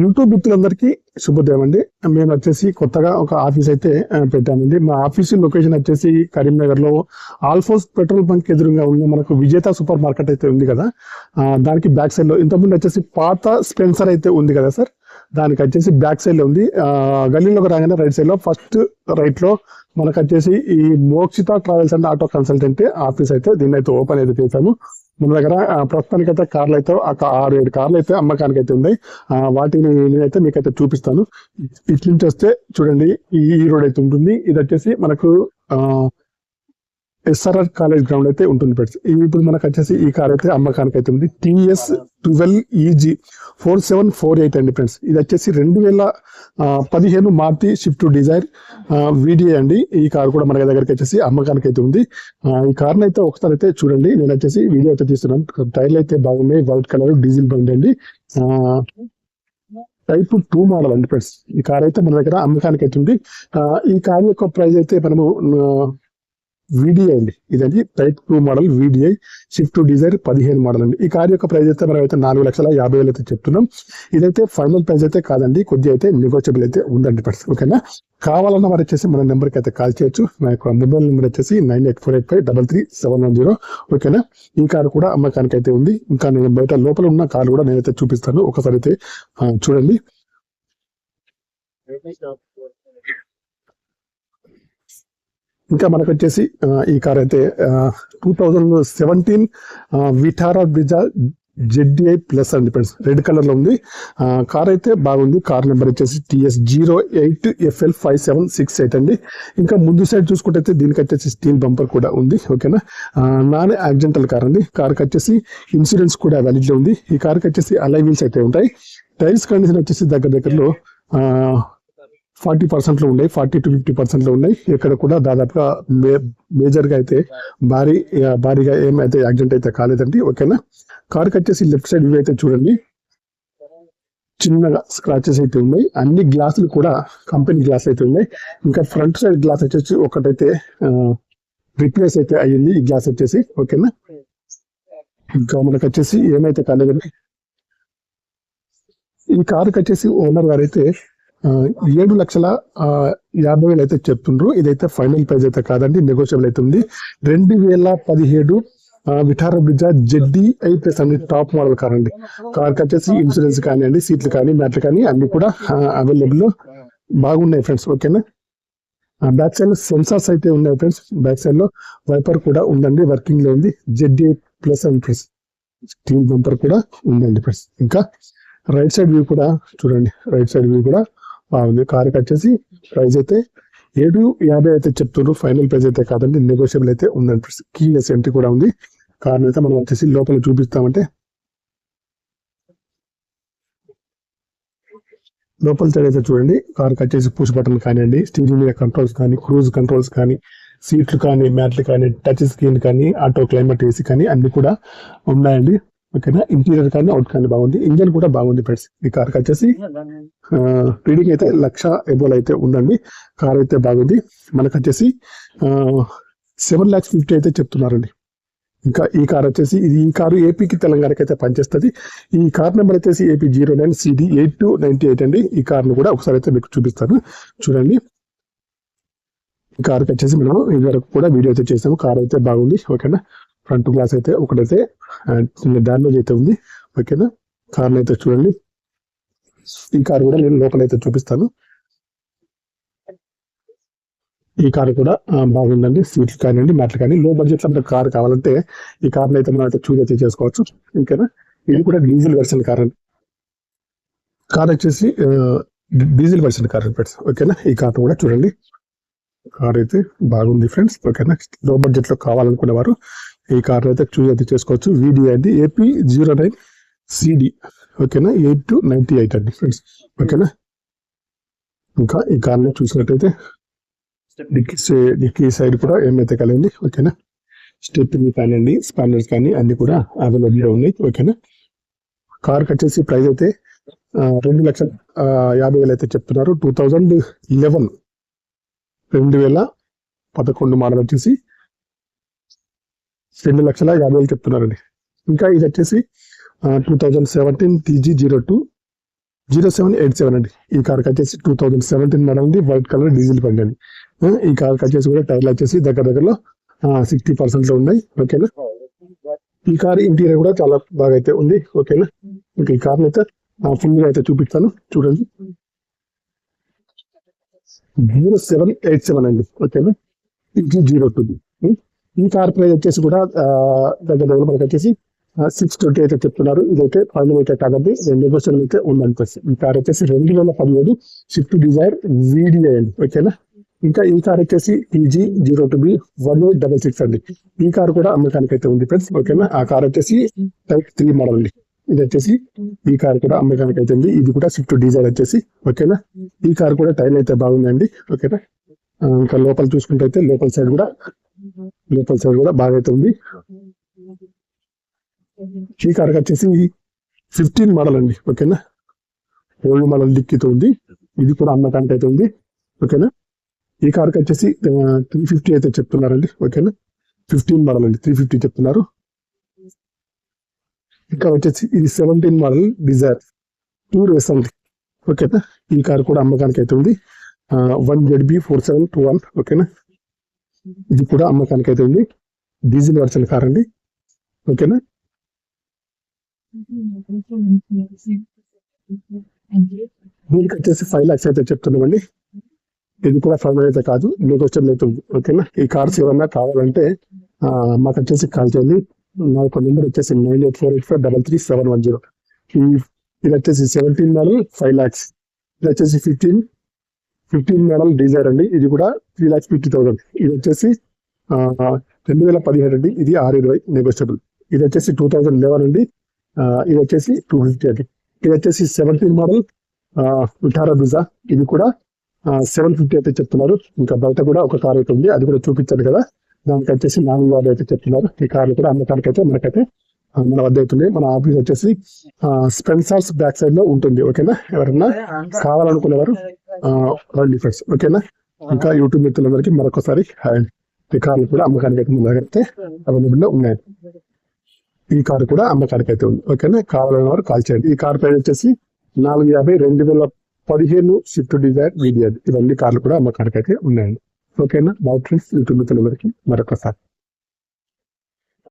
YouTube మిత్రులందరికీ శుభోదయం అండి. మేము వచ్చేసి కొత్తగా ఒక ఆఫీస్ అయితే పెట్టామండి మా ఆఫీస్ లొకేషన్ వచ్చేసి కరీంనగర్లో ఆల్ఫోస్ పెట్రోల్ బంక్ ఎదురుగా ఉన్న మనకు విజేత సూపర్ మార్కెట్ అయితే ఉంది కదా. దానికి బ్యాక్ సైడ్లో ఇంతకుముందు వచ్చేసి పాత స్పెన్సర్ అయితే ఉంది కదా సార్? దానికి వచ్చేసి బ్యాక్ సైడ్లో ఉంది. గల్లీలోకి రాగానే రైట్ సైడ్లో ఫస్ట్ రైట్లో మనకు వచ్చేసి ఈ Mokshitha travels and auto consultant office అయితే దీన్ని అయితే ఓపెన్ అయితే చేశాము. మన దగ్గర ప్రస్తుతానికి ప్రస్తుతానికైతే కార్లు అయితే ఒక ఆరు ఏడు కార్లు అయితే అమ్మకానికి అయితే ఉన్నాయి. వాటిని నేనైతే మీకైతే చూపిస్తాను. ఇట్ల నుంచి వస్తే చూడండి ఈ ఈ రోడ్ అయితే ఉంటుంది. ఇది వచ్చేసి మనకు ఎస్ఆర్ఆర్ కాలేజ్ గ్రౌండ్ అయితే ఉంటుంది ఫ్రెండ్స్. ఇప్పుడు మనకు వచ్చేసి ఈ కార్ అయితే అమ్మకానికి అయితే ఉంది TS twelve EG four seven four eight అండి ఫ్రెండ్స్. ఇది వచ్చేసి రెండు వేల ఆ, పదిహేను మార్తి షిఫ్ట్ డిజైర్ వీడియో అండి. ఈ కార్ కూడా మన దగ్గరికి వచ్చేసి అమ్మకానికి అయితే ఉంది ఈ కార్ని అయితే ఒకసారి అయితే చూడండి. నేను వచ్చేసి వీడియో అయితే తీస్తున్నాను. టైర్లు అయితే బాగున్నాయి. వైట్ కలర్ డీజిల్ బండి అండి. టైప్ టూ మోడల్ అండి ఫ్రెండ్స్. ఈ కార్ అయితే మన దగ్గర అమ్మకానికి అయితే ఉంది. ఆ, ఈ కార్ యొక్క ప్రైస్ అయితే మనము వీడిఐ అండి. ఇదండి type two model VDI Swift Dzire పదిహేను మోడల్ అండి. ఈ కార్ యొక్క ప్రైస్ అయితే మనం అయితే నాలుగు లక్షల యాభై వేలు అయితే చెప్తున్నాం. ఇదైతే ఫైనల్ ప్రైస్ అయితే కాదండి. కొద్దిగా అయితే నెగోషియబుల్ అయితే ఉందండి ఫ్రెండ్స్ ఓకేనా కావాలన్న వారు వచ్చేసి మన నెంబర్కి అయితే కాల్ చేయొచ్చు. నా యొక్క మొబైల్ నెంబర్ వచ్చేసి nine eight four eight five double three seven one zero ఓకేనా ఈ కార్ కూడా అమ్మకానికి అయితే ఉంది. ఇంకా నేను బయట లోపల ఉన్న కార్ కూడా నేనైతే చూపిస్తాను. ఒకసారి అయితే చూడండి. ఇంకా మనకు వచ్చేసి ఈ కార్ అయితే two thousand seventeen Vitara Brezza ZDI plus అండి ఫ్రెండ్స్. రెడ్ కలర్లో ఉంది కార్ అయితే బాగుంది. కార్ నెంబర్ వచ్చేసి TS zero eight FL five seven six eight అండి. ఇంకా ముందు సైడ్ చూసుకుంటే అయితే దీనికి వచ్చేసి స్టీల్ బంపర్ కూడా ఉంది. ఓకేనా? నానే నాన్ యాక్సిడెంటల్ కార్ అండి. కార్కి వచ్చేసి ఇన్సూరెన్స్ కూడా వ్యాలిడ్లో ఉంది. ఈ కార్కి వచ్చేసి అలై వీల్స్ అయితే ఉంటాయి. టైర్స్ కండిషన్ వచ్చేసి దగ్గర దగ్గరలో ఫార్టీ పర్సెంట్లో ఉన్నాయి ఫార్టీ టు ఫిఫ్టీ పర్సెంట్లో ఉన్నాయి. ఇక్కడ కూడా దాదాపుగా మేజర్గా అయితే భారీ భారీగా ఏమైతే యాక్సిడెంట్ అయితే కాలేదండి ఓకేనా? కార్ వచ్చేసి లెఫ్ట్ సైడ్ వ్యూ అయితే చూడండి. చిన్నగా స్క్రాచెస్ అయితే ఉన్నాయి. అన్ని గ్లాసులు కూడా కంపెనీ గ్లాస్ అయితే ఉన్నాయి. ఇంకా ఫ్రంట్ సైడ్ గ్లాస్ వచ్చేసి ఒకటైతే రిప్లేస్ అయితే అయ్యింది ఈ గ్లాస్ వచ్చేసి ఓకేనా? ఇంకా మనకు వచ్చేసి ఏమైతే కాలేదండి? ఈ కారుకి వచ్చేసి ఓనర్ గారు అయితే ఏడు లక్షల యాభై వేలు అయితే చెప్తుండ్రు. ఇదైతే ఫైనల్ ప్రైస్ అయితే కాదండి నెగోషియబుల్ అయితే ఉంది. రెండు వేల పదిహేడు Vitara Vitara Brezza ZD plus అండి టాప్ మోడల్ కార్ అండి. కార్ వచ్చేసి ఇన్సూరెన్స్ కానివ్వండి సీట్లు కానీ మ్యాట్లు కానీ అన్ని కూడా అవైలబుల్ బాగున్నాయి ఫ్రెండ్స్ ఓకేనా? బ్యాక్ సైడ్లో సెన్సార్స్ అయితే ఉన్నాయి ఫ్రెండ్స్ బ్యాక్ సైడ్లో వైపర్ కూడా ఉందండి వర్కింగ్లో ఉంది. ZD plus and plus steel bumper కూడా ఉందండి ఫ్రెండ్స్. ఇంకా రైట్ సైడ్ వ్యూ కూడా చూడండి రైట్ సైడ్ వ్యూ కూడా బాగుంది కార్ వచ్చేసి ప్రైస్ అయితే ఏడు యాభై అయితే చెప్తున్నారు ఫైనల్ ప్రైస్ అయితే కాదండి. నెగోషియబుల్ అయితే ఉందండి కీలెస్ ఎంట్రీ కూడా ఉంది. కార్ అయితే మనం వచ్చేసి లోపల చూపిస్తామంటే. లోపల సైడ్ అయితే చూడండి. కార్ వచ్చేసి పుష్ బటన్ కానివ్వండి స్టీరింగ్ మీద కంట్రోల్స్ కానీ క్రూజ్ కంట్రోల్స్ కానీ సీట్లు కానీ మ్యాట్లు కానీ టచ్ స్క్రీన్ కానీ ఆటో క్లైమేట్ ఏసీ కానీ అన్ని కూడా ఉన్నాయండి. ఓకేనా? ఇంటీరియర్ కానీ అవుట్ కానీ బాగుంది. ఇంజన్ కూడా బాగుంది ఫ్రెండ్స్. ఈ కార్ వచ్చేసి. రీడింగ్ అయితే లక్ష ఎబోల్ అయితే ఉందండి. కార్ అయితే బాగుంది. మనకు వచ్చేసి సెవెన్ ల్యాక్స్ ఫిఫ్టీ అయితే చెప్తున్నారండి. ఇంకా ఈ కార్ వచ్చేసి ఇది ఈ కారు ఏపీకి తెలంగాణకి అయితే పనిచేస్తుంది. ఈ కార్ నెంబర్ వచ్చేసి AP zero nine CD eight two ninety eight అండి. ఈ కార్ను కూడా ఒకసారి అయితే మీకు చూపిస్తాను. చూడండి. ఈ కార్కి వచ్చేసి మనం ఇది వరకు కూడా వీడియో అయితే చేసాము. కార్ అయితే బాగుంది. ఓకేనా? ఫ్రంట్ గ్లాస్ అయితే ఒకటైతే డామేజ్ డ్యామేజ్ అయితే ఉంది ఓకేనా? కార్ని అయితే చూడండి. ఈ కార్ కూడా నేను లోపల అయితే చూపిస్తాను. ఈ కార్ కూడా బాగుందండి. సీట్లు కానివ్వండి మ్యాట్లు కానీ లో బడ్జెట్లో కార్ కావాలంటే ఈ కార్ని అయితే మనం అయితే చూజ్ అయితే చేసుకోవచ్చు. ఓకేనా? ఇది కూడా డీజిల్ వెర్షన్ కార్. అండి కార్ వచ్చేసి డీజిల్ వెర్షన్ కార్ ఫ్రెండ్స్. ఓకేనా? ఈ కార్ కూడా చూడండి. కార్ అయితే బాగుంది ఫ్రెండ్స్. ఓకేనా? లో బడ్జెట్లో కావాలనుకునే వారు ఈ కార్ అయితే చూస్ అయితే చేసుకోవచ్చు. వీడియో అండి ఏపీ జీరో నైన్ సిడి ఓకేనా? ఎయిట్ టు నైన్టీ ఎయిట్ అండి ఫ్రెండ్స్ ఓకేనా? ఇంకా ఈ కార్ని చూసినట్టయితే డిక్కీ డిక్కీ సైడ్ కూడా ఏమైతే కలిగింది? ఓకేనా? స్టెప్ కానివ్వండి స్పానర్స్ కానీ అన్ని కూడా అవైలబుల్ ఉన్నాయి. ఓకేనా? కార్ వచ్చేసి ప్రైస్ అయితే రెండు లక్షల యాభై వేలు అయితే చెప్తున్నారు. టూ థౌజండ్ లెవెన్ రెండు వేల పదకొండు మోడల్ వచ్చేసి రెండు లక్షల యాభై వేలు చెప్తున్నారండి. ఇంకా ఇది వచ్చేసి two thousand seventeen TG zero two zero seven eight seven అండి. ఈ కార్కి వచ్చేసి టూ థౌజండ్ సెవెంటీన్ మోడల్ ఉంది వైట్ కలర్ డీజిల్ బండి అండి. ఈ కార్కి వచ్చేసి కూడా టైర్లు వచ్చేసి దగ్గర దగ్గరలో సిక్స్టీ పర్సెంట్లో ఉన్నాయి. ఓకేనా ఈ కార్ ఇంటీరియర్ కూడా చాలా బాగా అయితే ఉంది. ఓకేనా ఇంకా ఈ కార్ అయితే ఫుల్గా అయితే చూపిస్తాను. చూడండి. జీరో సెవెన్ ఎయిట్ సెవెన్ అండి. ఓకేనా ఇది జీరో టూ ఈ కార్ ప్రైస్ వచ్చేసి కూడా దగ్గర దగ్గర మనకి వచ్చేసి సిక్స్ ట్వంటీ అయితే చెప్తున్నారు. ఇదైతే పదిహేను అయితే కాదండి రెండు క్వశ్చన్ అయితే ఉందనిపిస్తుంది ఈ కార్ వచ్చేసి రెండు వేల పదిహేడు స్విఫ్ట్ డిజైర్ వీడియో అండి ఓకేనా ఇంకా ఈ కార్ వచ్చేసి easy zero two B one eight double six అండి. ఈ కార్ కూడా అమ్మకానికి అయితే ఉంది ఫ్రెండ్స్ ఓకేనా ఆ కార్ వచ్చేసి టైప్ త్రీ మోడల్ అండి. ఇది వచ్చేసి ఈ కార్ కూడా అమ్మకానికి అయితే ఉంది. ఇది కూడా స్విఫ్ట్ డిజైర్ వచ్చేసి. ఓకేనా ఈ కార్ కూడా టైర్ అయితే బాగుందండి. ఓకేనా ఇంకా లోపల చూసుకుంటే అయితే లోపల సైడ్ కూడా లోపల సైడ్ కూడా బాగా అయితే ఉంది ఈ కార్ వచ్చేసి ఫిఫ్టీన్ మోడల్ అండి ఓకేనా? ఓల్డ్ మోడల్ డిక్కీతో ఉంది ఇది కూడా అమ్మకానికి అయితే ఉంది ఓకేనా? ఈ కార్కి వచ్చేసి త్రీ ఫిఫ్టీ అయితే చెప్తున్నారండి ఓకేనా? ఫిఫ్టీన్ మోడల్ అండి త్రీ ఫిఫ్టీ చెప్తున్నారు. ఇంకా వచ్చేసి ఇది seventeen model Dzire tour S అండి ఓకేనా? ఈ కార్ కూడా అమ్మకానికి అయితే ఉంది. One Z B four seven two one ఓకేనా? ఇది కూడా అమ్మకానికి అయితే ఉంది డీజిల్ వర్షన్ కార్ అండి ఓకేనా? దీనికి వచ్చేసి ఫైవ్ లాక్స్ అయితే చెప్తున్నామండి. ఇది కూడా ఫైవ్ అయితే కాదు. మీకు వచ్చే అవుతుంది ఓకేనా? ఈ కార్స్ ఏమన్నా కావాలంటే మాకు వచ్చేసి కాల్ చేయండి. నా యొక్క నెంబర్ వచ్చేసి nine eight four eight five double three seven one zero. ఇది వచ్చేసి సెవెంటీన్ మోడల్ ఫైవ్ లాక్స్ ఇది వచ్చేసి ఫిఫ్టీన్ ఫిఫ్టీన్ మోడల్ డిజైర్ అండి. ఇది కూడా త్రీ లాక్స్ ఫిఫ్టీ థౌసండ్ ఇది వచ్చేసి రెండు వేల పదిహేడు అండి. ఇది ఆరు ఇరవై నెగోషియబుల్ ఇది వచ్చేసి టూ థౌసండ్ లెవెన్ అండి. ఇది వచ్చేసి టూ ఫిఫ్టీ అండి. ఇది వచ్చేసి సెవెంటీన్ మోడల్ విటారా బిజా ఇది కూడా సెవెన్ ఫిఫ్టీ అయితే చెప్తున్నారు. ఇంకా బయట కూడా ఒక కార్ అయితే ఉంది. అది కూడా చూపించారు కదా. దానికి వచ్చేసి నాలుగు వారు అయితే చెప్తున్నారు. ఈ కార్లు కూడా అమ్మకానికి అయితే మనకైతే మన వద్ద అవుతుంది మన ఆఫీస్ వచ్చేసి స్పెన్సార్స్ బ్యాక్ సైడ్లో ఉంటుంది. ఓకేనా? ఎవరన్నా కావాలనుకునేవారు రండి ఫ్రెండ్స్. ఓకేనా? ఇంకా యూట్యూబ్ మిత్రులందరికీ మరొకసారి హాయ్ ఈ కార్లు కూడా అమ్మకానికి అయితే మన దగ్గర అయితే అవైలబుల్ ఉన్నాయి. ఈ కారు కూడా అమ్మకానికి అయితే ఉంది. ఓకేనా? కావాలన్న వారు కాల్ చేయండి. ఈ కార్ ప్రైస్ వచ్చేసి నాలుగు యాభై రెండు వేల పదిహేను స్విఫ్ట్ డిజైర్ వీడియో. ఇవన్నీ కార్లు కూడా అమ్మకానికి అయితే ఉన్నాయండి. ఓకేనా? బాయ్ ఫ్రెండ్స్ యూట్యూబ్ మిత్రులందరికీ మరొకసారి.